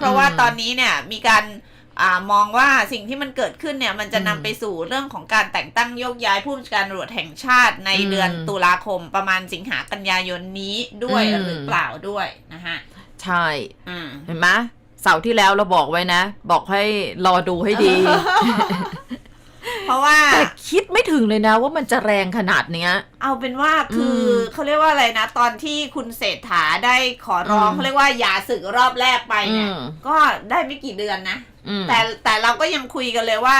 เพราะว่าตอนนี้เนี่ยมีการอามองว่าสิ่งที่มันเกิดขึ้นเนี่ย มันจะนำไปสู่เรื่องของการแต่งตั้งโยกย้ายผู้บัญชาการตำรวจแห่งชาติในอืมเดือนตุลาคมประมาณสิงหากันยายนนี้ด้วยอืมหรือเปล่าด้วยนะฮะใช่อืมเห็นไหมเสาร์ที่แล้วเราบอกไว้นะ บอกให้รอดูให้ดี เพราะว่าแต่คิดไม่ถึงเลยนะว่ามันจะแรงขนาดเนี้ย เอาเป็นว่าคืออมเขาเรียกว่าอะไรนะ ตอนที่คุณเศรษฐาได้ขอร้องอืมเขาเรียกว่าหย่าศึกรอบแรกไปเนี่ยอืมก็ได้ไม่กี่เดือนนะอืมแต่แต่เราก็ยังคุยกันเลยว่า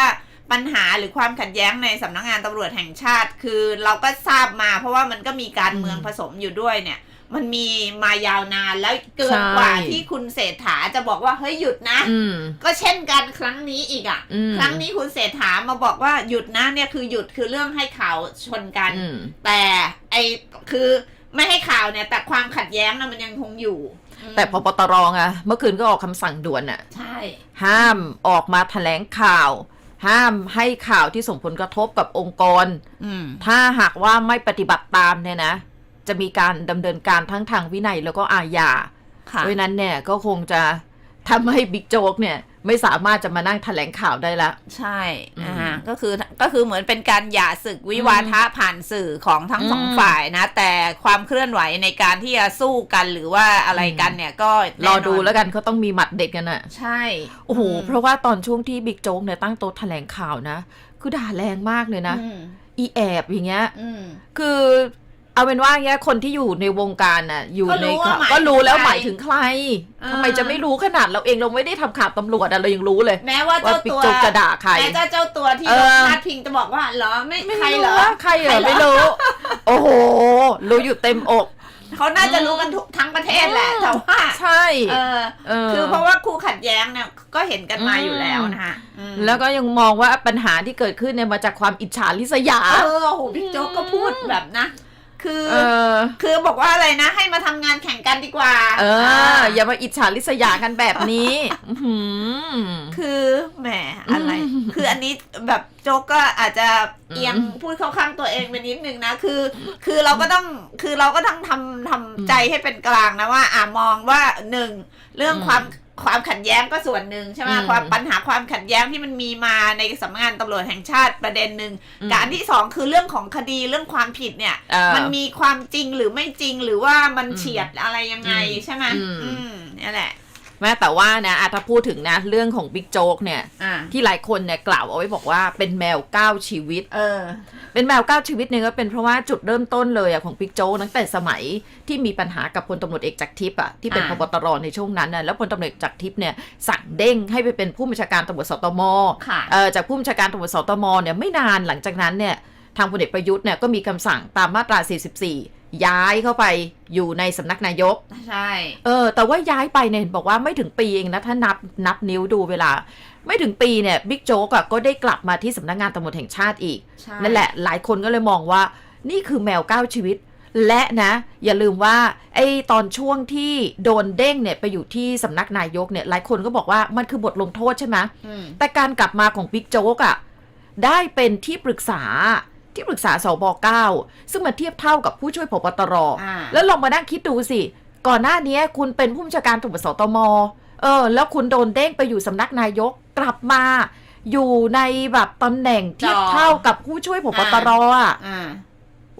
ปัญหาหรือความขัดแย้งในสำนักงานตำรวจแห่งชาติ คือเราก็ทราบมา เพราะว่ามันก็มีการเมืองผสมอยู่ด้วยเนี่ย มันมีมายาวนานแล้วเกินกว่าใช่ที่คุณเศรษฐาจะบอกว่าเฮ้ยหยุดนะอืมก็เช่นกันครั้งนี้อีกอะ่ะอืมครั้งนี้คุณเศรษฐามาบอกว่าหยุดนะเนี่ยคือหยุดคือเรื่องให้ข่าวชนกันอืมแต่ไอคือไม่ให้ข่าวเนี่ย แต่ความขัดแย้งนะมันยังคงอยู่อืมแต่พอปตรไงเมื่อคืนก็ออกคำสั่งด่วนอะใช่ ห้ามออกมาแถลงข่าว ห้ามให้ข่าวที่ส่งผลกระทบกับองค์กรอืมถ้าหากว่าไม่ปฏิบัติตามเนี่ยนะ จะมีการดำเนินการทั้งทางวินัยแล้วก็อาญาค่ะเพราะฉะนั้นเนี่ยก็คงจะทำให้บิ๊กโจ๊กเนี่ยไม่สามารถจะมานั่งแถลงข่าวได้ละ ใช่อืมอ่าก็คือก็คือเหมือนเป็นการหย่าศึกวิวาทะผ่านสื่อของทั้งสองอืมฝ่ายนะ แต่ความเคลื่อนไหวในการที่จะสู้กันหรือว่าอะไรกันเนี่ยก็รแน่อนดูแล้วกันเขาต้องมีหมัดเด็ดกันอะใช่ โอ้โหมเพราะว่าตอนช่วงที่บิ๊กโจ๊กเนี่ยตั้งโต๊ะแถลงข่าวนะ คือด่าแรงมากเลยนะอืมอีแอบอย่างเงี้ยอืมคือ เอาเป็นว่าเงี้ยคนที่อยู่ในวงการน่ะ อยู่ก็ในรู้ว่าข่าวหมายก็รู้แล้วถึงใครหมายถึงใครอ่าทำไมจะไม่รู้ขนาดเราเองเราไม่ได้ทำข่าวตำรวจอะเรายังรู้เลย แม้ว่าว่าเจ้าบิ๊กตัว โจ๊กจะด่าใคร แม้เจ้าเจ้าตัวที่เอโดอ นพาดพิงจะบอกว่าเหรอไม่ไม่ใครเหรอ ว่าใครเหรอไม่รู้ โอ้โห รู้อยู่เต็มอก เขาน่าจะรู้กันทุกทั้งประเทศแหละแต่ว่าใช่เออเออคือเพราะว่าคู่ขัดแย้งเนี่ยก็เห็นกันมาอืมอยู่แล้วนะคะอืมแล้วก็ยังมองว่าปัญหาที่เกิดขึ้นเนี่ยมาจากความอิจฉาริษยา เออโหบิ๊กโจ๊กก็พูดแบบนะ คือเออคือบอกว่าอะไรนะ ให้มาทำงานแข่งกันดีกว่า เออ อย่ามาอิจฉาริษยากันแบบนี้อื้อหือคือแหมอะไรอืมคืออันนี้แบบโจ๊กก็อาจจะเอียงอืมพูดเข้าข้างตัวเองไปนิดนึงนะคือ คือเราก็ต้องคือเราก็ต้องทำทำใจให้เป็นกลางนะว่า อ่ามองว่าหนึ่งเรื่องอืมความ ความขัดแย้งก็ส่วนหนึ่งใช่ไหมอืมความปัญหาความขัดแย้งที่มันมีมาในสำนักงานตำรวจแห่งชาติประเด็นหนึ่งอืมการที่สองคือเรื่องของคดีเรื่องความผิดเนี่ยเออมันมีความจริงหรือไม่จริงหรือว่ามันอืมเฉียดอะไรยังไงอืมใช่ไหมอืมอืมนี่แหละ แม้แต่ว่านะอะถ้าพูดถึงนะเรื่องของบิ๊กโจ๊กเนี่ยอ่าที่หลายคนเนี่ยกล่าวเอาไว้บอกว่าเป็นแมวเก้าชีวิต เออ เป็นแมวเก้าชีวิตเนี่ยก็เป็นเพราะว่าจุดเริ่มต้นเลยอะของบิ๊กโจ๊กตั้งแต่สมัยที่มีปัญหากับพลตำรวจเอกจากทิพย์อะที่เป็นอ่าพบตรในช่วงนั้นน่ะแล้วพลตำรวจเอกจากทิพย์เนี่ยสั่งเด้งให้ไปเป็นผู้บัญชาการตำรวจสตมค่ะเอ่อจากผู้บัญชาการตำรวจสตมเนี่ยไม่นานหลังจากนั้นเนี่ยทางพลเอกประยุทธ์เนี่ยก็มีคำสั่งตามมาตรา 44 ย้ายเข้าไปอยู่ในสำนักนายก ใช่ เออ แต่ว่าย้ายไปเนี่ยเห็นบอกว่าไม่ถึงปีเองนะ ถ้านับนับนิ้วดูเวลา ไม่ถึงปีเนี่ยบิ๊กโจ๊กอะก็ได้กลับมาที่สำนักงานตำรวจแห่งชาติอีกใช่นั่นแหละ หลายคนก็เลยมองว่านี่คือแมวเก้าชีวิต และนะ อย่าลืมว่าไอ้ตอนช่วงที่โดนเด้งเนี่ยไปอยู่ที่สำนักนายกเนี่ย หลายคนก็บอกว่ามันคือบทลงโทษใช่ไหมอืมแต่การกลับมาของบิ๊กโจ๊กอะได้เป็นที่ปรึกษา ที่ปรึกษาสบเก้าซึ่งมันเทียบเท่ากับผู้ช่วยผบตรอ่าแล้วลองมานั่งคิดดูสิ ก่อนหน้านี้คุณเป็นผู้บัญชาการตำรวจสตม เออ แล้วคุณโดนเด้งไปอยู่สำนักนายกกลับมา อยู่ในแบบตำแหน่งเทียบเท่ากับผู้ช่วยผบตรอะอ่า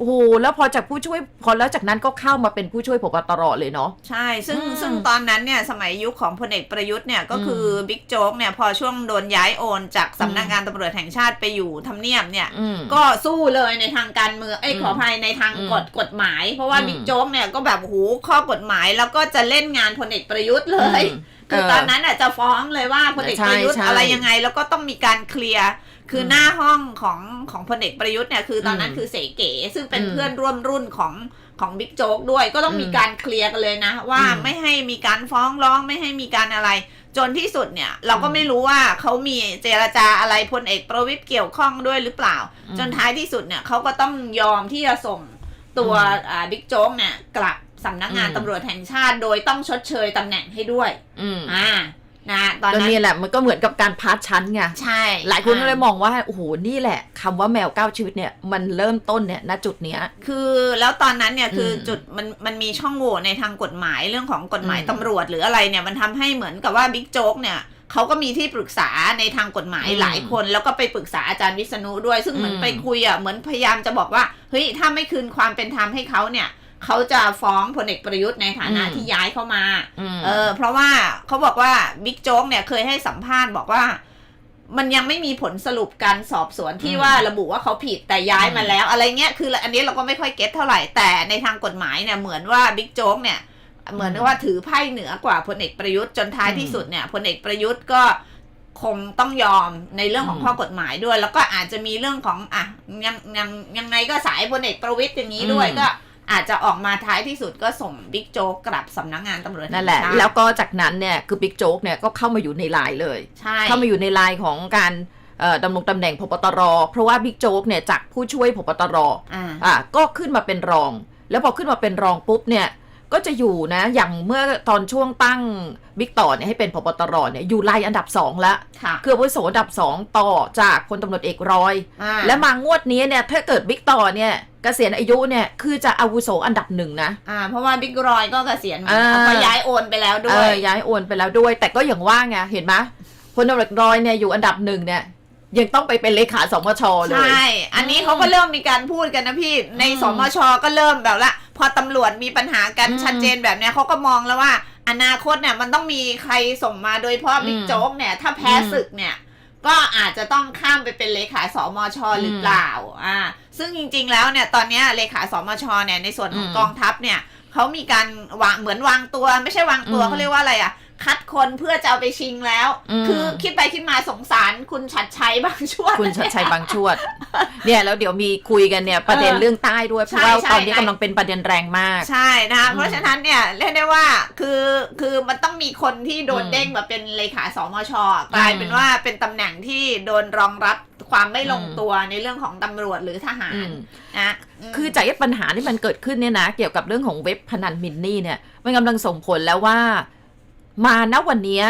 โอ้โหแล้วพอจากผู้ช่วยพอแล้วจากนั้นก็เข้ามาเป็นผู้ช่วยผบตรเลยเนาะ ใช่ ซึ่งอืมซึ่งตอนนั้นเนี่ยสมัยยุคของพลเอกประยุทธ์เนี่ยก็คือบิ๊กโจ๊กเนี่ยพอช่วงโดนย้ายโอนจากสำนักงานตำรวจแห่งชาติไปอยู่ทำเนียบเนี่ย อืม ก็สู้เลยในทางการเมืองเอ้ยอืมขออภัยในทางอืมกฎกฎหมาย เพราะว่าอืม บิ๊กโจ๊กเนี่ยก็แบบโหข้อกฎหมายแล้วก็จะเล่นงานพลเอกประยุทธ์เลย อืม คือเออตอนนั้นอะจะฟ้องเลยว่าพลเอกประยุทธ์ใช่ใช่อะไรยังไง แล้วก็ต้องมีการเคลียร์ คืออมหน้าห้องของของพลเอกประยุทธ์เนี่ยคือตอนนั้นอืมคือเสเก๋ซึ่งเป็นอืมเพื่อนร่วมรุ่นของของบิ๊กโจ๊กด้วยก็ต้องมีอืมการเคลียร์กันเลยนะ ว่าอืมไม่ให้มีการฟ้องร้องไม่ให้มีการอะไร จนที่สุดเนี่ย เราก็ไม่รู้ว่าเขามีเจรจาอะไรพลเอกประวิตยเกี่ยวข้องด้วยหรือเปล่าอืมจนท้ายที่สุดเนี่ยเขาก็ต้องยอมที่จะส่งตัวอืมอ่าบิ๊กโจ๊กเนี่ยกลับสำนักงานอืมตำรวจแห่งชาติ โดยต้องชดเชยตำแหน่งให้ด้วยอืมอ่า นะตอนก็นั้นนี่แหละมันก็เหมือนกับการพาร์ทชั้นไงใช่ หลายคนก็เลยอะมองว่าโอ้โหนี่แหละคำว่าแมวเก้าชีวิตเนี่ยมันเริ่มต้นเนี่ยณจุดเนี้ยคือแล้วตอนนั้นเนี่ยคืออมจุดมันมันมีช่องโหว่ในทางกฎหมายเรื่องของกฎหมายอืมตำรวจหรืออะไรเนี่ยมันทำให้เหมือนกับว่าบิ๊กโจ๊กเนี่ยเขาก็มีที่ปรึกษาในทางกฎหมายอืมหลายคน แล้วก็ไปปรึกษาอาจารย์วิษณุด้วย ซึ่งเหมือนอืมไปคุยอะเหมือนพยายามจะบอกว่าเฮ้ยถ้าไม่คืนความเป็นธรรมให้เขาเนี่ย เขาจะฟ้องพลเอกประยุทธ์ในฐานะที่ย้ายเข้ามามเออ เพราะว่าเขาบอกว่าบิ๊กโจ๊กเนี่ยเคยให้สัมภาษณ์บอกว่ามันยังไม่มีผลสรุปการสอบสวนที่อืมว่าระบุว่าเขาผิดแต่ย้ายมาอืมแล้ว อะไรเงี้ยคืออันนี้เราก็ไม่ค่อยเก็ตเท่าไหร่แต่ในทางกฎหมายเนี่ยเหมือนว่าบิ๊กโจ๊กเนี่ย เหมือนกับว่าถือไพ่เหนือกว่าพลเอกประยุทธ์จนท้ายที่สุดเนี่ยพลเอกประยุทธ์ก็คงต้องยอมในเรื่องของอืมข้อกฎหมายด้วย แล้วก็อาจจะมีเรื่องของอะยังยังยังไงก็สายพลเอกประวิตยอย่างนี้ด้วยก็ อาจจะออกมาท้ายที่สุดก็ส่งบิ๊กโจ๊กกลับสำนักงานตำรวจนั่นแหละชาติแล้วก็จากนั้นเนี่ยคือบิ๊กโจ๊กเนี่ยก็เข้ามาอยู่ในไลน์เลยใช่เข้ามาอยู่ในไลน์ของการเอ่อดำรงตำแหน่งพบตร เพราะว่าบิ๊กโจ๊กเนี่ยจากผู้ช่วยพบตรอ่าอะก็ขึ้นมาเป็นรอง แล้วพอขึ้นมาเป็นรองปุ๊บเนี่ยก็จะอยู่นะอย่างเมื่อตอนช่วงตั้งบิ๊กต่อเนี่ยให้เป็นพบตรเนี่ยอยู่ไล่อันดับสองละค่ะคืออาวุโสอันดับสองต่อจากพลตำรวจเอกรอยอ่าและมางวดนี้เนี่ยถ้าเกิดบิ๊กต่อเนี่ย เกษียณอายุเนี่ยคือจะอาวุโสอันดับหนึ่งนะ อ่า เพราะว่าบิ๊กรอยก็เกษียณเหมือนอ่ากันเพราะย้ายโอนไปแล้วด้เอวย อย้ายโอนไปแล้วด้วย แต่ก็อย่างว่าไงเห็นไหมพลตำรวจรอยเนี่ยอยู่อันดับหนึ่งเนี่ยยังต้องไปเป็นเลขาสมชเลใช่ยอันนี้เขาก็เริ่มมีการพูดกันนะพี่ ในอืมสมชก็เริ่มแบบละพอตำรวจมีปัญหากันอืมชัดเจนแบบเนี้ยเขาก็มองแล้วว่า อนาคตเนี่ยมันต้องมีใครส่งมาโดยเฉพาะบิ๊กอืมโจ๊กเนี่ย ถ้าแพ้อืม ศึกเนี่ย ก็อาจจะต้องข้ามไปเป็นเลขาสมชหรือเปล่า อ่า ซึ่งจริงๆ แล้วเนี่ยตอนเนี้ยเลขาสมชเนี่ยในส่วนของอืมกองทัพเนี่ยเขามีการวางเหมือนวางตัวไม่ใช่วางตัวอืมเขาเรียกว่าอะไรอะ คัดคนเพื่อจะเอาไปชิงแล้ว อืม คือคิดไปคิดมาสงสารคุณชัดชัยบางช่วง คุณชัดชัยบางชวด เนี่ยแล้วเดี๋ยวมีคุยกันเนี่ยประเด็นเออเรื่องใต้ด้วยเพใช่ราะว่าใช่ตอนนี้กำลังเป็นประเด็นแรงมาก ใช่นะคะอืมเพราะฉะนั้นเนี่ยเรียกได้ว่าคือคือมันต้องมีคนที่โดนอืมเด้งมาเป็นเลขาสมชกลายเป็นอืมว่าเป็นตำแหน่งที่โดนรองรับความไม่ลงอืม ตัวในเรื่องของตำรวจหรือทหารอืม นะม คือจากไอ้ปัญหาที่มันเกิดขึ้นเนี่ยนะ เกี่ยวกับเรื่องของเว็บพนันมินนี่เนี่ย มันกำลังส่งผลแล้วว่า มาณวันเนี้ย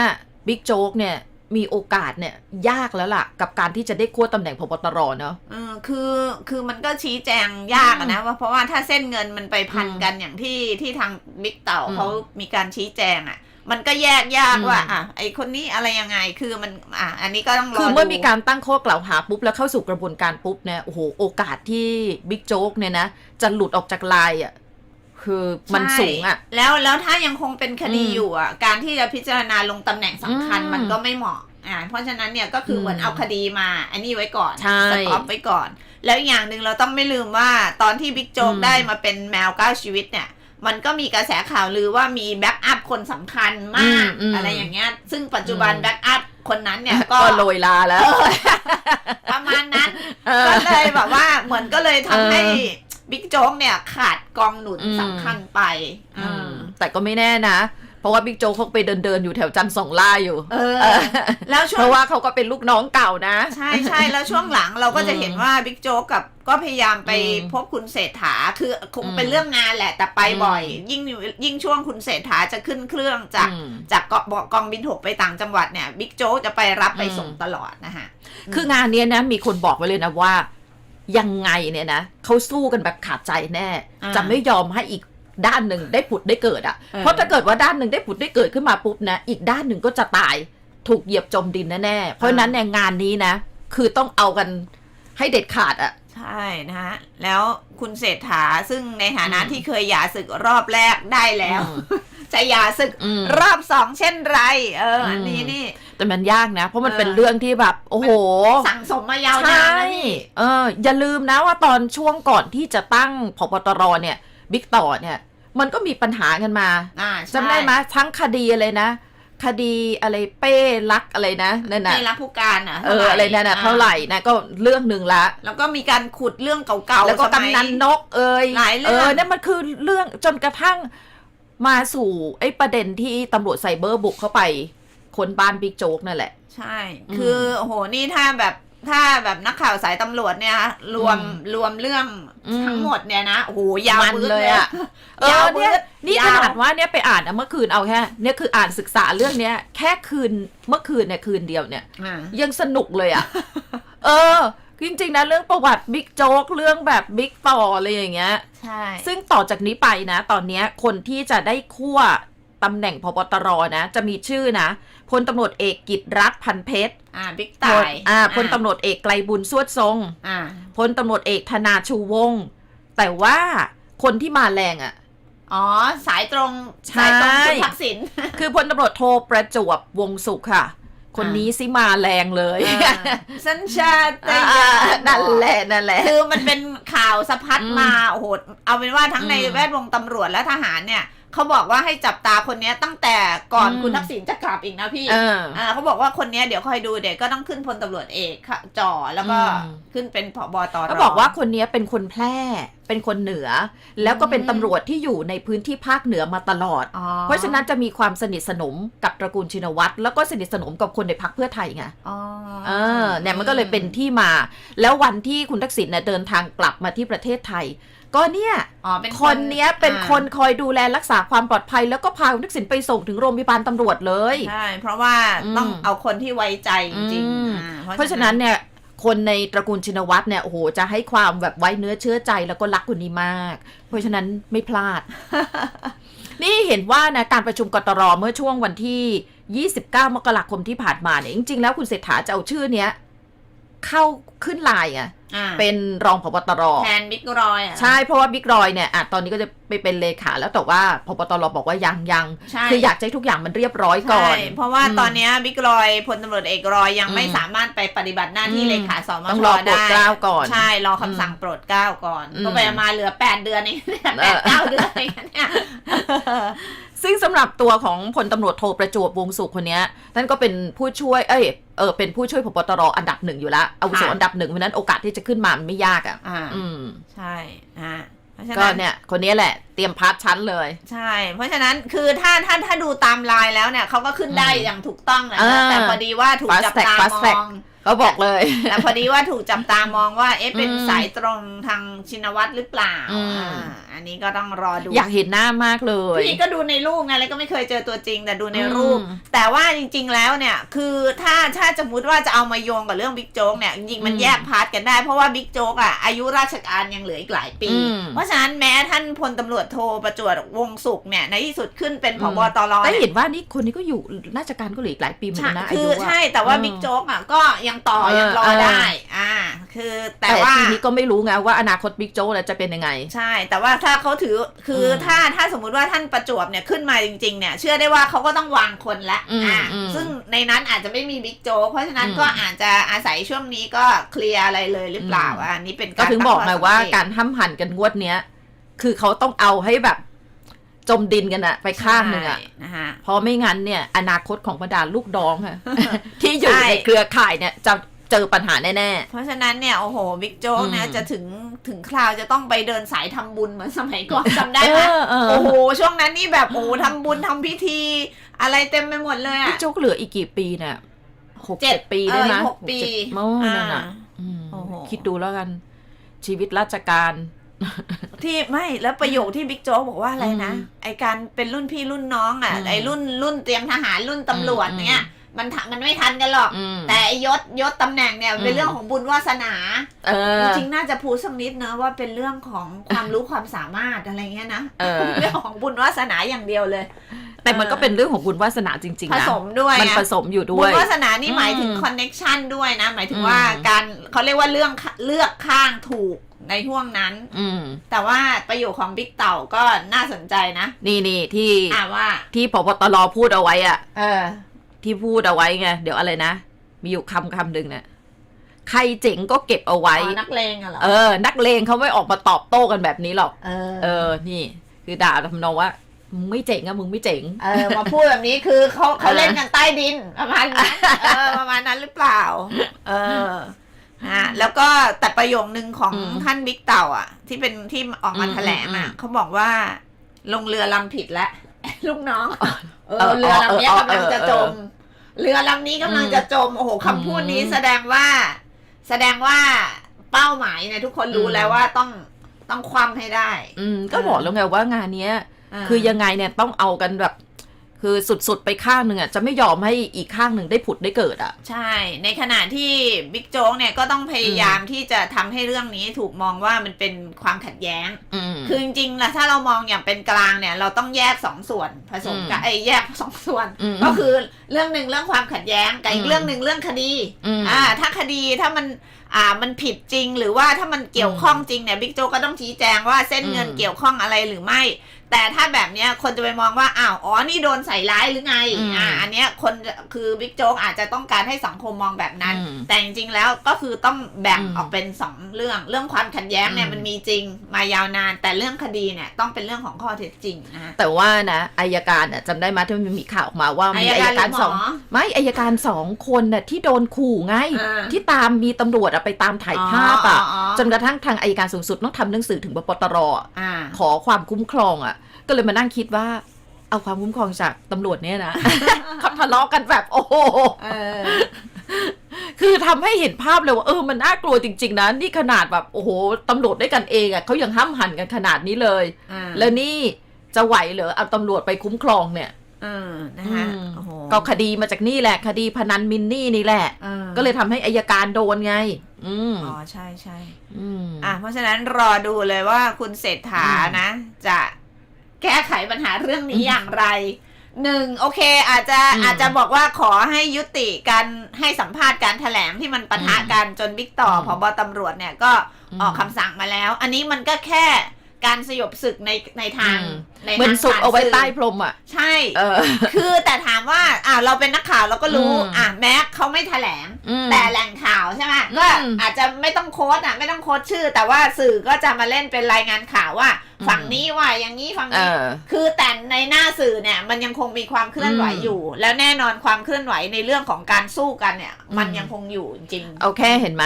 บิ๊กโจ๊กเนี่ยมีโอกาสเนี่ยยากแล้วล่ะ กับการที่จะได้ควบตำแหน่งพบตรเนาะเออคือคือมันก็ชี้แจงยากอะนะว่าเพราะว่าถ้าเส้นเงินมันไปพันอืมกันอย่างที่ที่ทางบิ๊กเต่าอืมเขามีการชี้แจงอะมันก็แยกยากอืมว่าอะไอคนนี้อะไรยังไงคือมันอะอันนี้ก็ต้องรอคือเมื่อดูมีการตั้งข้อกล่าวหาปุ๊บแล้วเข้าสู่กระบวนการปุ๊บเนี่ยโอ้โหโอกาสที่บิ๊กโจ๊กเนี่ยนะจะหลุดออกจากไลน์อะ คือมันใช่สูงอะแล้วแล้วถ้ายังคงเป็นคดีอืมอยู่อะ การที่จะพิจารณาลงตำแหน่งสำคัญอืมมันก็ไม่เหมาะอ่าเพราะฉะนั้นเนี่ยก็คือเหมือนอืมเอาคดีมา อันนี้ไว้ก่อนใช่สต็อปไว้ก่อน แล้วอีกอย่างหนึ่งเราต้องไม่ลืมว่าตอนที่บิ๊กโจ๊กอืมได้มาเป็นแมวเก้าชีวิตเนี่ยมันก็มีกระแสข่าวลือว่ามีแบ็กอัพคนสำคัญมากอืมอะไรอย่างเงี้ย ซึ่งปัจจุบันอืมแบ็กอัพคนนั้นเนี่ยก็ก็โรยลาแล้ว ประมาณนั้นเออก็เลยแบบว่าเหมือนก็เลยทำให้เออ บิ๊กโจ๊กเนี่ยขาดกองหนุนอืมสำคัญไปอือืมมแต่ก็ไม่แน่นะ เพราะว่าบิ๊กโจ๊กเขาไปเดินเดินๆอยู่แถวจันทร์สองล่าอยู่ เออเออแล้วช่วเพงราะว่าเขาก็เป็นลูกน้องเก่านะ ใช่ใช่แล้วช่วงหลังเราก็จะอืมเห็นว่าบิ๊กโจ๊กกับก็พยายามไปอืมพบคุณเศรษฐาคือคงอืมเป็นเรื่องงานแหละแต่ไปบ่อยอืมยิ่งยิ่งช่วงคุณเศรษฐาจะขึ้นเครื่องจากอืมจากเกาะบอกกองบินหกไปต่างจังหวัดเนี่ยบิ๊กโจ๊กจะไปรับไปอืมส่งตลอดนะคะคืองานเนี้ยนะมีคนบอกไว้เลยนะว่า ยังไงเนี่ยนะเขาสู้กันแบบขาดใจแน่อ่าจะไม่ยอมให้อีกด้านหนึ่งได้ผุดได้เกิดอะเออเพราะถ้าเกิดว่าด้านหนึ่งได้ผุดได้เกิดขึ้นมาปุ๊บนะ อีกด้านหนึ่งก็จะตายถูกเหยียบจมดินแน่ๆ เพราะฉะนั้นเนี่ยงานนี้นะ คือต้องเอากันให้เด็ดขาดอะใช่นะคะแล้วคุณเศรษฐาซึ่งในฐานะอืมที่เคยหย่าศึกรอบแรกได้แล้วอืม จะหย่าศึกอืมรอบสองเช่นไร เอออันอืมนี้นี่ แต่มันยากนะ เพราะมันเออเป็นเรื่องที่แบบ โอ้โห สั่งสมมายาวนานใช่นะนี่เออ อย่าลืมนะว่าตอนช่วงก่อนที่จะตั้งพบตรเนี่ยบิ๊กต่อเนี่ย มันก็มีปัญหากันมาอ่าจำได้ไหมทั้งคดีอะไรนะคดีอะไรเป้ลักอะไรนะนั่นในน่ะรักผู้การอะเอออะไรนั่นน่ะเท่าไหร่นะก็เรื่องหนึ่งละ แล้วก็มีการขุดเรื่องเก่าๆแล้วก็สมัยกำนันนกเอ่ยหลายเรื่องเออนั่นมันคือเรื่องจนกระทั่ง มาสู่ไอ้ประเด็นที่ตำรวจไซเบอร์บุกเข้าไปค้นบ้านบิ๊กโจ๊กนั่นแหละ ใช่อืมคือโอ้โหนี่ถ้าแบบถ้าแบบนักข่าวสายตำรวจเนี่ยนะรวมอืมรวมเรื่องอืมทั้งหมดเนี่ยนะโอ้โหยาวมันบื้เลยอะเออยาวเนี่ยบื้อนี่ยขวนาดว่าเนี่ยไปอ่านอะเมื่อคืนเอาแค่เนี่ยคืออ่านศึกษาเรื่องเนี้ย แค่คืนเมื่อคืนเนี่ยคืนเดียวเนี่ยอ่ายังสนุกเลยอะ เออ จริงๆนะเรื่องประวัติบิ๊กโจ๊กเรื่องแบบบิ๊กต่ออะไรอย่างเงี้ย ใช่ ซึ่งต่อจากนี้ไปนะ ตอนเนี้ยคนที่จะได้คั่วตำแหน่งพบตรนะ จะมีชื่อนะพลตำรวจเอกกิตรัฐพันเพชรอ่าบิ๊กพตาลยอ่าพลตำรวจเอกไกลบุญสวดทรงอ่าพลตำรวจเอกธนาชูวงศ์แต่ว่าคนที่มาแรงอะอ๋อ สายตรงใช่สายตรงคุณทักษิณคือพลตำรวจโทประจวบวงสุขค่ะ คนนี้สิมาแรงเลยสัญชาตอ่าญาณนั่นแหละนั่นแหละ คือมันเป็นข่าวสะพัดอืมมาโอ้โหเอาเป็นว่าทั้งในอืมแวดวงตำรวจและทหารเนี่ย เขาบอกว่าให้จับตาคนเนี้ยตั้งแต่ก่อนอืมคุณทักษิณจะกลับอีกนะพี่เอออ่าเขาบอกว่าคนเนี้ยเดี๋ยวคอยดูเดี๋ยวก็ต้องขึ้นพลตำรวจเอกค่ะจ่อแล้วก็อืมขึ้นเป็นผบตรเขาบอกว่าคนนี้เป็นคนแพร่เป็นคนเหนือ แล้วก็เป็นอืมตำรวจที่อยู่ในพื้นที่ภาคเหนือมาตลอดอ๋อเพราะฉะนั้นจะมีความสนิทสนมกับตระกูลชินวัตรแล้วก็สนิทสนมกับคนในพักเพื่อไทยไงอ๋อเออเนี่ยมันก็เลยเป็นที่มา แล้ววันที่คุณทักษิณเนี่ยเดินทางกลับมาที่ประเทศไทย ก็เนี่ยอ๋อเป็นคนเนี้ยเป็นอ่าคนคอยดูแลรักษาความปลอดภัย แล้วก็พาคุณทักษิณไปส่งถึงโรงพยาบาลตำรวจเลยใช่เพราะว่าอืมต้องเอาคนที่ไว้ใจจริงอืมๆอ่เพราะฉะนั้นเนี่ยคนในตระกูลชินวัตรเนี่ยโอ้โหจะให้ความแบบไว้เนื้อเชื่อใจแล้วก็รักคนนี้มาก เพราะฉะนั้นไม่พลาด นี่เห็นว่านะการประชุมกตรเมื่อช่วงวันที่ 29 มกราคมที่ผ่านมาเนี่ยจริงๆแล้วคุณเศรษฐาจะเอาชื่อเนี้ย เข้าขึ้นไลน์อะอ่าเป็นรองพบตรแทนบิ๊กรอยอะใช่เพราะว่าบิ๊กรอยเนี่ยอะตอนนี้ก็จะไปเป็นเลขาแล้วแต่ว่าพบตรบอกว่ายังยังใช่คืออยากให้ทุกอย่างมันเรียบร้อยก่อนใช่เพราะว่าอืมตอนเนี้ยบิ๊กรอยพลตำรวจเอกรอยยังไม่อืมสามารถไปปฏิบัติหน้าที่อืมเลขาสมต้องชรอโปรดได้เกล้าก่อนใช่รอคำสั่งโปรดเกล้าก่อนอืมก็ไปมาเหลือแปดเดือนเองแปดเก้าเดือนเองเนี่ย ซึ่งสำหรับตัวของพลตำรวจโทประจวบวงสุขคนเนี้ยท่านก็เป็นผู้ช่วย เอ้ยเออเป็นผู้ช่วยพบตรอันดับหนึ่งอยู่แล้วอาวุโสค่ะอันดับหนึ่งเพราะฉะนั้นโอกาสที่จะขึ้นมามันไม่ยากอะอ่าอืมใช่อ่าเพราะฉะก็นั้นเนี่ยคนนี้แหละเตรียมพาร์ทชั้นเลย ใช่ เพราะฉะนั้นคือถ้าถ้าถ้าดูตามลายแล้วเนี่ยเขาก็ขึ้นได้อืมอย่างถูกต้องนะอ่าแต่พอดีว่าถูก Fast จับ track ตา Fast ม track อง ก็บอกเลยแต่พอดีว่าถูกจับตามองว่า เอ๊ะเป็นอืมสายตรงทางชินวัตรหรือเปล่าอืมอ่าอันนี้ก็ต้องรอดู อยากเห็นหน้ามากเลยพี่ก็ดูในรูปไงแล้วก็ไม่เคยเจอตัวจริง แต่ดูในรูปอืมแต่ว่าจริง ๆ แล้วเนี่ย คือถ้าถ้าสมมติว่าจะเอามาโยงกับเรื่องบิ๊กโจ๊กเนี่ยจริงๆมันอืมแยกพาร์ทกันได้เพราะว่าบิ๊กโจ๊กอะอายุราชการยังเหลืออีกหลายปีอืมเพราะฉะนั้นแม้ท่านพลตำรวจโทประจวบวงศุกร์เนี่ยในที่สุดขึ้นเป็นผอืบมตรแต่เนี่ยเห็นว่านี่คนนี้ก็อยู่ราชการก็เหลืออีกหลายปีเหมือนใช่กันนะอาคืยุออะใช่แต่ว่าอืมบิ๊กโจ๊กอะก็ยังต่อเออยังรอเออได้ อ่า คือแต่แต่ว่าทีนี้ก็ไม่รู้ไงว่าอนาคตบิ๊กโจ๊กจะเป็นยังไง ใช่ แต่ว่าถ้าเขาถือคืออมถ้าถ้าสมมุติว่าท่านประจวบเนี่ยขึ้นมาจริงๆเนี่ย เชื่อได้ว่าเขาก็ต้องวางคนละอืมอ่าอืมซึ่งในนั้นอาจจะไม่มีบิ๊กโจ๊กเพราะฉะนั้นอืมก็อาจจะอาศัยช่วงนี้ก็เคลียร์อะไรเลยหรือเปล่าอืมอะอันนี้เป็นก็ถึงบอกไงตั้ข้ว่าสัเตการห้ำหันกันงวดเนี้ยคือเขาต้องเอาให้แบบ จมดินกันอะไปข้างหนึ่งอะใช่นะฮะเพราะไม่งั้นเนี่ย อนาคตของบรรดาลูกน้องอะที่อยู่ใช่ในเครือข่ายเนี่ยจะเจอปัญหาแน่เพราะฉะนั้นเนี่ย โอ้โหบิ๊กโจ๊กเนี่ยอืมจะถึงถึงคราวจะต้องไปเดินสายทำบุญเหมือนสมัยก่อนจำๆได้ไหมเออเออโอ้โห ช่วงนั้นนี่แบบโอ้โหทำบุญทำพิธี อะไรเต็มไปหมดเลยพี่อะโจ๊กเหลืออีกกี่ปีเนี่ยหกเจ็เจ็ดดปีได้ไหมเออหกปีเจ็ดโอ้นั่นน่ะอ่าอืมโอ้โหคิดดูแล้วกัน ชีวิตราชการ ที่ไม่แล้วประโยคที่บิ๊กโจ๊กบอกว่าอะไรนะอืมไอการเป็นรุ่นพี่รุ่นน้องอะอืมไอรุ่นรุ่นเตรียมทหารรุ่นตำรวจอืมเนี่ย มันทะมันไม่ทันกันหรอกอืมแต่ไอยศยศตำแหน่งเนี่ยเป็นอืมเรื่องของบุญวาสนาเออจริงๆน่าจะพูดสักนิดนะว่าเป็นเรื่องของความรู้ความสามารถอะไรเงี้ยนะเออเรื่องของบุญวาสนาอย่างเดียวเลยแต่มันก็เป็นเรื่องของบุญวาสนาจริงผๆนะสมด้วยมันอะผสมอยู่ด้บุวญยวาสนานี่หมายถึงอืมคอนเน็ชันด้วยนะ หมายถึงอืมว่าการเขาเรียกว่าเรื่องเลือกข้างถูก ในห่วงนั้น อืม แต่ว่าประโยคของบิ๊กเต่าก็น่าสนใจนะนี่นี่ที่อ่าว่า ที่พบตรพูดเอาไว้อะเออ ที่พูดเอาไว้ไงเดี๋ยวอะไรนะ มีอยู่คำคำหนึ่งเนี่ยใครเจ๋งก็เก็บเอาไว้ อ๋อนักเลงอะเหรอ เออ นักเลงเขาไม่ออกมาตอบโต้กันแบบนี้หรอก เออ เออ นี่ คือด่าทำนองว่ามึงไม่เจ๋งอะมึงไม่เจ๋ง เออ มาพูดแบบนี้คือเขาเขาเออเล่นกันใต้ดินประมาณนั้นเออประมาณนั้นหรือเปล่า เออ นะแล้วก็แต่ประโยคนึงของท่านบิ๊กเต่า อะ ที่เป็นที่ออกมาแถลงอะเขาบอกว่าลงเรือลำผิดแล้วลูกน้องเออเรือลำเนี้ยกำลังจะจม เรือลำนี้กำลังจะจม โอ้โหคำพูดนี้แสดงว่า แสดงว่าเป้าหมายเนี่ยทุกคนรู้อืมแล้วว่าต้องต้องคว่ำให้ได้ อืมก็บอกแล้วไงว่างานเนี้ยาคือยังไงเนี่ยต้องเอากันแบบ คือสุดๆไปข้างหนึ่งอะจะไม่ยอมให้อีกข้างหนึ่งได้ผุดได้เกิดอะ ใช่ ในขณะที่บิ๊กโจ๊กเนี่ยก็ต้องพยายามที่จะทำให้เรื่องนี้ถูกมองว่ามันเป็นความขัดแย้งอืมคือจริงๆแล้วถ้าเรามองอย่างเป็นกลางเนี่ย เราต้องแยกสองส่วนผสมกันอืมไอ้ยแยกสองส่วนอืมก็คือเรื่องหนึ่งเรื่องความขัดแย้งกับอีอืกมเรื่องหนึ่งเรื่องคดีอืมอ่าถ้าคดีถ้ามันอ่ามันผิดจริงหรือว่าถ้ามันเกี่ยวข้องจริงเนี่ยบิ๊กโจ๊กก็ต้องชี้แจงว่าเส้นเงินอืมเกี่ยวข้องอะไรหรือไม่ แต่ถ้าแบบเนี้ยคนจะไปมองว่าอ้าวอ๋อนี่โดนใส่ร้ายหรือไงอืมอ่าอันเนี้ยคนคือบิ๊กโจ๊กอาจจะต้องการให้สังคมมองแบบนั้นอืมแต่จริงๆแล้วก็คือต้องแบ่งอืมออกเป็นสองเรื่องเรื่องความขัดแย้งเนี่ยอืมมันมีจริงมายาวนาน แต่เรื่องคดีเนี่ยต้องเป็นเรื่องของข้อเท็จจริงนะแต่ว่านะอายการอะจำได้ไหมที่มันมีข่าวออกมาว่ามีอัอายการการหรือหมสองอไม่อายการสองคนน่ะที่โดนขู่ไงอ่าที่ตามมีตำรวจอะไปตามถ่ายภาพอะอ๋อจนกระทั่งทางอายการสูงสุดต้องทำหนังสือถึงปปตรอะอ่าขอความคุ้มครองอะ ก็เลยมานั่งคิดว่า เอาความคุ้มครองจากตำรวจเนี่ยนะ เขาทะเลาะกันแบบโอ้โห เออ คือทำให้เห็นภาพเลยว่าเออมันน่ากลัวจริง ๆนะนี่ขนาดแบบโอ้โหตำรวจด้วยกันเองอะเขายังห้ามหันกันขนาดนี้เลย อ่าแล้วนี่จะไหวเหรอเอาตำรวจไปคุ้มครองเนี่ยเออนะคะอืมโอ้โหก็คดีมาจากนี่แหละ คดีพนันมินนี่นี่แหละ ออก็เลยทำให้อายการโดนไง อืมอ๋อ ใช่ใช่อืมอะเพราะฉะนั้นรอดูเลยว่าคุณเศรษฐาอืมนะ จะ แก้ไขปัญหาเรื่องนี้อย่างไรหนึ่งโอเค อาจจะอืมอาจจะบอกว่าขอให้ยุติการให้สัมภาษณ์การแถลงที่มันปะทะอืมกันจนบิ๊กต่ออืมพบตำรวจเนี่ยก็อืมออกคำสั่งมาแล้ว อันนี้มันก็แค่ การสยบศึกในในทางอืมในเหมือนทางสุกเอาไว้สื่ใต้พรมอะ ใช่เออคือแต่ถามว่าอ่าเราเป็นนักข่าวเราก็รู้อืมอะแม้เขาไม่แถลงอืมแต่แหล่งข่าวใช่ไหมอืมก็อาจจะไม่ต้องโค้ดอะไม่ต้องโค้ดชื่อ แต่ว่าสื่อก็จะมาเล่นเป็นรายงานข่าวว่าอืมฝั่งนี้ว่าอย่างนี้ฝั่งเอนี้อคือแต่ในหน้าสื่อเนี่ย มันยังคงมีความเคลื่อนไหวอืมอยู่ แล้วแน่นอนความเคลื่อนไหวในเรื่องของการสู้กันเนี่ย มันอืมยังคงอยู่จริงโอเคเห็นไหม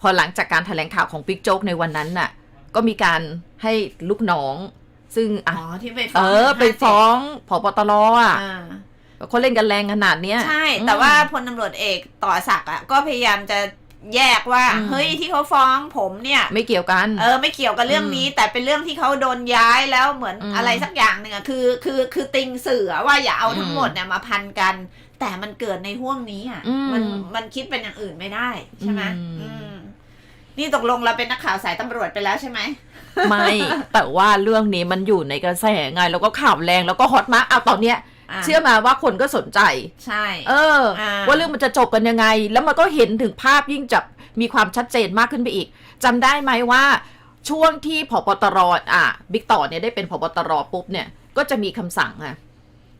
พอหลังจากการแถลงข่าวของบิ๊กโจ๊กในวันนั้นน่ะ ก็มีการให้ลูกน้อง ซึ่งอ๋อะอที่ไปฟ้เอองอ ไปฟ้องผบตรอะอ่า เขาเล่นกันแรงขนาดเนี้ย ใช่อืมแต่ว่าพลตำรวจเอกต่อศักดิ์อะก็พยายามจะแยกว่า อืม เฮ้ยที่เขาฟ้องผมเนี่ย ไม่เกี่ยวกัน เออไม่เกี่ยวกับเรื่องนี้ แต่เป็นเรื่องที่เขาโดนย้ายแล้วเหมือนอืมอะไรสักอย่างหนึ่งอะคือคือคือติงสื่ออะว่าอย่าเอาทั้งหมดเนี่ยมาพันกัน แต่มันเกิดในห่วงนี้อะอืมมันมันคิดเป็นอย่างอื่นไม่ได้ใช่ไหมอืม อืม นี่ตกลงเราเป็นนักข่าวสายตำรวจไปแล้วใช่ไหม ไม่ แต่ว่าเรื่องนี้มันอยู่ในกระแสไง แล้วก็ข่าวแรงแล้วก็ฮอตมากเอาตอนเนี้ยอะเชื่อมาว่าคนก็สนใจ ใช่ เอออ่าว่าเรื่องมันจะจบกันยังไง แล้วมันก็เห็นถึงภาพยิ่งจับมีความชัดเจนมากขึ้นไปอีกจำได้ไหมว่าช่วงที่ผบตรอะบิ๊กต่อเนี่ยได้เป็นผบตรปุ๊บเนี่ยก็จะมีคำสั่งอะ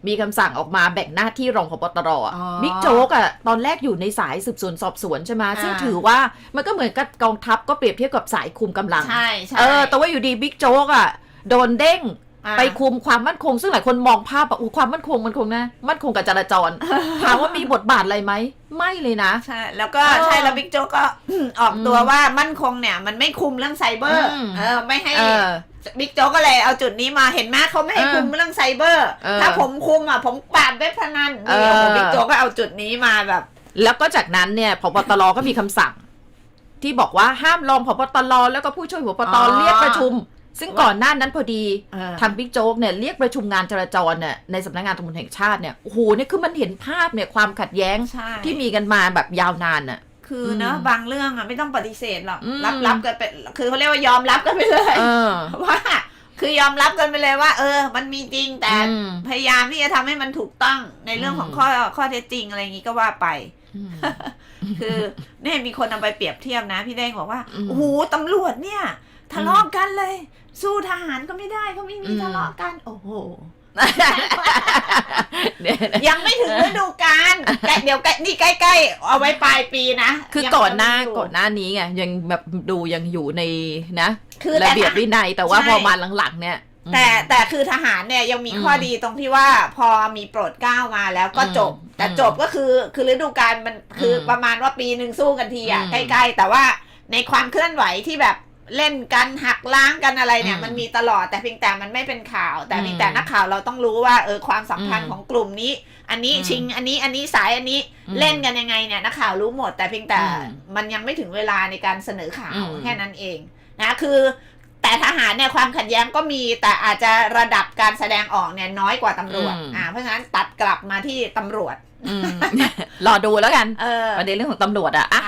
มีคำสั่งออกมาแบ่งหน้าที่รองผบตรอะอ๋อบิ๊กโจ๊กอะตอนแรกอยู่ในสายสืบสวนสอบสวนใช่ไหมอ่า ซึ่งถือว่ามันก็เหมือนกับกองทัพก็เปรียบเทียบกับสายคุมกำลัง ใช่ใช่เออแต่ว่าอยู่ดีบิ๊กโจ๊กอะโดนเด้งอะ ไปคุมความมั่นคง ซึ่งหลายคนมองภาพแบบอู้ความมั่นคงมันคงนะ มั่นคงกับจราจร ถามว่ามีบทบาทอะไรไหม ไม่เลยนะ ใช่ แล้วก็เออใช่แล้วบิ๊กโจ๊กก็ ออกตัวอืมว่ามั่นคงเนี่ย มันไม่คุมเรื่องไซเบอร์ อืม เออ ไม่ให้ เออ บิ๊กโจ๊กก็เลยเอาจุดนี้มาเห็นไหมเขาไม่ให้เออคุมเรื่องไซเบอร์เออถ้าผมคุมอะผมปราบเว็บพนันเอนี่อโอ้โหบิ๊กโจ๊กก็เอาจุดนี้มาแบบ แล้วก็จากนั้นเนี่ยพบตรก็มีคำสั่ง ที่บอกว่าห้ามรองพบตรแล้วก็ผู้ช่วยพบตอ๋รอเรียกประชุม ซึ่งก่อนหน้านั้นพอดีเออทางบิ๊กโจ๊กเนี่ยเรียกประชุมงานจราจรเนี่ยในสำนักงานตำรวจแห่งชาติเนี่ยโอ้โหเนี่ยคือมันเห็นภาพเนี่ยความขัดแย้งใช่ที่มีกันมาแบบยาวนานอะ คือเนอะอืมบางเรื่องอะไม่ต้องปฏิเสธหรอกอืมรับรับกันไปคือเขาเรียกว่ายอมรับกันไปเลยเออว่าคือยอมรับกันไปเลยว่า เออ มันมีจริงแต่อืมพยายามที่จะทำให้มันถูกต้องในเรื่องของอืมข้อข้อเท็จจริงอะไรอย่างนี้ก็ว่าไปอืมคือเนี่ยมีคนเอาไปเปรียบเทียบนะ พี่เด้งบอกว่าอืมโอ้โหตำรวจเนี่ยทะเลาะกันเลย สู้ทหารก็ไม่ได้เขาไม่มีอืมทะเลาะกัน โอ้โหเนี่ ยยังไม่ถึงฤดูกาลใกล้เดี๋ยวใกล้นี่ใกล้ๆ เอาไว้ปลายปีนะคือยังก่อนหน้าไม่ยู่ก่อนหน้านี้ไงยังแบบดูยังอยู่ในนะคือระแต่เบียบวินัยแต่ว่าใช่พอมาหลังๆ เนี่ย แต่แต่คือทหารเนี่ยยังมีอืมข้อดีตรงที่ว่าพอมีโปรดเกล้ามาแล้วก็จบอืมแต่จบก็คือคือฤดูกาลมันคืออมประมาณว่าปีหนึ่งสู้กันทีอะอืมใกล้ๆ แต่ว่าในความเคลื่อนไหวที่แบบ เล่นกันหักล้างกันอะไรเนี่ย อืมมันมีตลอดแต่เพียงแต่มันไม่เป็นข่าว แต่อืมเพียงแต่นักข่าวเราต้องรู้ว่าเออความสัมพันธ์อืมของกลุ่มนี้ อันนี้อืมชิงอันนี้อันนี้สายอันนี้อืมเล่นกันยังไงเนี่ยนักข่าวรู้หมด แต่เพียงแต่อืมมันยังไม่ถึงเวลาในการเสนอข่าวอืม แค่นั้นเองนะคือ แต่ทหารเนี่ยความขัดแย้งก็มีแต่อาจจะระดับการแสดงออกเนี่ยน้อยกว่าตำรวจอืม อ่าเพราะฉะนั้นตัดกลับมาที่ตำรวจ อืม รอดูแล้วกัน เออ ประเด็นเรื่องของตำรวจอะอะ